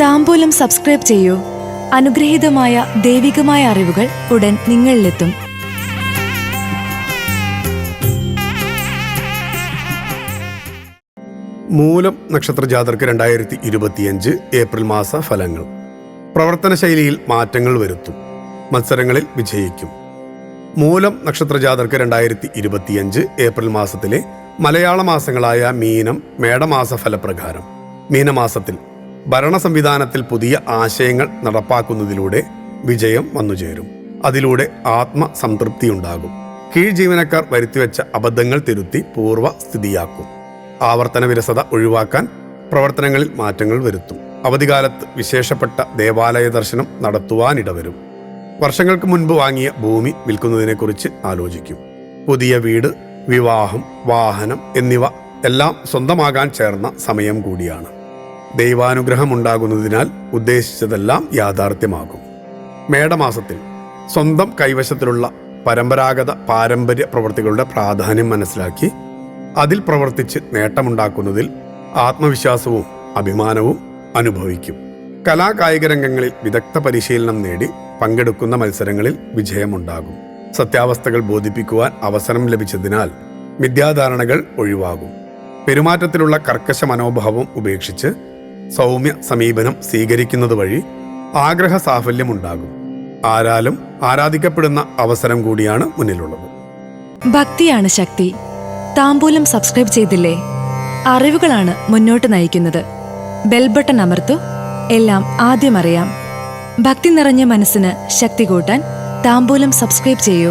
താമ്പൂലം subscribe ചെയ്യൂ. അനുഗ്രഹീതമായ ദൈവികമായ അറിവുകൾ ഉടൻ നിങ്ങളിലെത്തും. മൂലം നക്ഷത്ര ജാതർക്ക് രണ്ടായിരത്തി ഇരുപത്തിയഞ്ച് ഏപ്രിൽ മാസ ഫലങ്ങൾ. പ്രവർത്തന ശൈലിയിൽ മാറ്റങ്ങൾ വരുത്തും. മത്സരങ്ങളിൽ വിജയിക്കും. മൂലം നക്ഷത്ര ജാതർക്ക് രണ്ടായിരത്തി ഇരുപത്തിയഞ്ച് ഏപ്രിൽ മാസത്തിലെ മലയാള മാസങ്ങളായ മീനം മേടമാസ ഫലപ്രകാരം. മീനമാസത്തിൽ ഭരണ സംവിധാനത്തിൽ പുതിയ ആശയങ്ങൾ നടപ്പാക്കുന്നതിലൂടെ വിജയം വന്നുചേരും. അതിലൂടെ ആത്മസംതൃപ്തി ഉണ്ടാകും കീഴ് ജീവനക്കാർ വരുത്തിവെച്ച അബദ്ധങ്ങൾ തിരുത്തി പൂർവ സ്ഥിതിയാക്കും. ആവർത്തന വിരസത ഒഴിവാക്കാൻ പ്രവർത്തനങ്ങളിൽ മാറ്റങ്ങൾ വരുത്തും. അവധികാലത്ത് വിശേഷപ്പെട്ട ദേവാലയ ദർശനം നടത്തുവാനിടവരും. വർഷങ്ങൾക്ക് മുൻപ് വാങ്ങിയ ഭൂമി വിൽക്കുന്നതിനെക്കുറിച്ച് ആലോചിക്കും. പുതിയ വീട് വിവാഹം വാഹനം എന്നിവ എല്ലാം സ്വന്തമാകാൻ ചേർന്ന സമയം കൂടിയാണ്. ദൈവാനുഗ്രഹം ഉണ്ടാകുന്നതിനാൽ ഉദ്ദേശിച്ചതെല്ലാം യാഥാർത്ഥ്യമാകും. മേടമാസത്തിൽ സ്വന്തം കൈവശത്തിലുള്ള പരമ്പരാഗത പാരമ്പര്യ പ്രവൃത്തികളുടെ പ്രാധാന്യം മനസ്സിലാക്കി അതിൽ പ്രവർത്തിച്ച് നേട്ടമുണ്ടാക്കുന്നതിൽ ആത്മവിശ്വാസവും അഭിമാനവും അനുഭവിക്കും. കലാകായിക രംഗങ്ങളിൽ വിദഗ്ധ പരിശീലനം നേടി പങ്കെടുക്കുന്ന മത്സരങ്ങളിൽ വിജയമുണ്ടാകും. സത്യാവസ്ഥകൾ ബോധിപ്പിക്കുവാൻ അവസരം ലഭിച്ചതിനാൽ മിഥ്യാധാരണകൾ ഒഴിവാകും. പെരുമാറ്റത്തിലുള്ള കർക്കശ മനോഭാവം ഉപേക്ഷിച്ച് സൗമ്യ സമീപനം സ്വീകരിക്കുന്നത് വഴി ആഗ്രഹ സാഫല്യമുണ്ടാകും. ആരാലും ആരാധിക്കപ്പെടുന്ന അവസരം കൂടിയാണ് മുന്നിലുള്ളത്. ഭക്തിയാണ് ശക്തി. താമ്പൂലം സബ്സ്ക്രൈബ് ചെയ്തില്ലേ? അറിവുകളാണ് മുന്നോട്ട് നയിക്കുന്നത്. ബെൽബട്ടൺ അമർത്തു. എല്ലാം ആദ്യം അറിയാം. ഭക്തി നിറഞ്ഞ മനസ്സിന് ശക്തി കൂട്ടാൻ താമ്പൂലം സബ്സ്ക്രൈബ് ചെയ്യൂ.